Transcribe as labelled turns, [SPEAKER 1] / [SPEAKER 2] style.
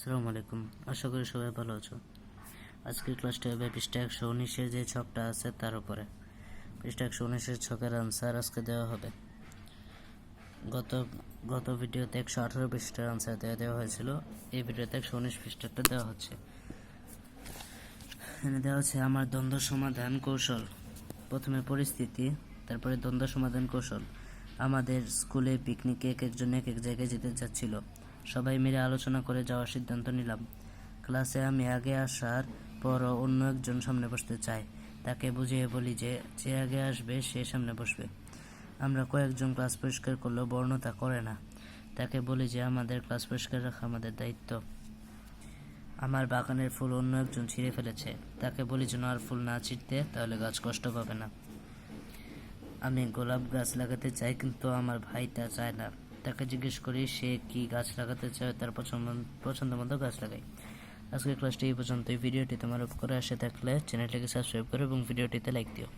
[SPEAKER 1] আসসালামু আলাইকুম। আশা করি সবাই ভালো আছো। আজকের ক্লাসটা হবে পৃষ্ঠা একশো উনিশের যে ছকটা আছে তার উপরে। পৃষ্ঠা একশো উনিশের ছকের আনসার আজকে দেওয়া হবে। গত গত ভিডিওতে একশো আঠারো পৃষ্ঠার আনসার দেওয়া দেওয়া হয়েছিল। এই ভিডিওতে একশো উনিশ পৃষ্ঠাটা দেওয়া হচ্ছে। এখানে দেওয়া হচ্ছে আমার দ্বন্দ্ব সমাধান কৌশল। প্রথমে পরিস্থিতি, তারপরে দ্বন্দ্ব সমাধান কৌশল। আমাদের স্কুলে পিকনিকে এক একজন এক এক জায়গায় যেতে যাচ্ছিল সবাই মিলে আলোচনা করে যাওয়ার সিদ্ধান্ত নিলাম। ক্লাসে আমি আগে আসার পরও অন্য একজন সামনে বসতে চাই তাকে বুঝিয়ে বলি যে যে আগে আসবে, সে সামনে বসবে। আমরা কয়েকজন ক্লাস পরিষ্কার করলেও বর্ণতা করে না। তাকে বলি যে, আমাদের ক্লাস পরিষ্কার রাখা আমাদের দায়িত্ব। আমার বাগানের ফুল অন্য একজন ছিঁড়ে ফেলেছে। তাকে বলি যেন আর ফুল না ছিঁড়তে, তাহলে গাছ কষ্ট পাবে না। আমি গোলাপ গাছ লাগাতে চাই, কিন্তু আমার ভাই তা চায় না। তাকে জিজ্ঞেস করি, সে কি গাছ লাগাতে চায়? তার পছন্দ পছন্দ মতো গাছ লাগাই। আজকের ক্লাসটি এই পর্যন্ত এই ভিডিওটি তোমার উপকারে আসে থাকলে চ্যানেলটিকে সাবস্ক্রাইব করো এবং ভিডিওটিতে লাইক দিও।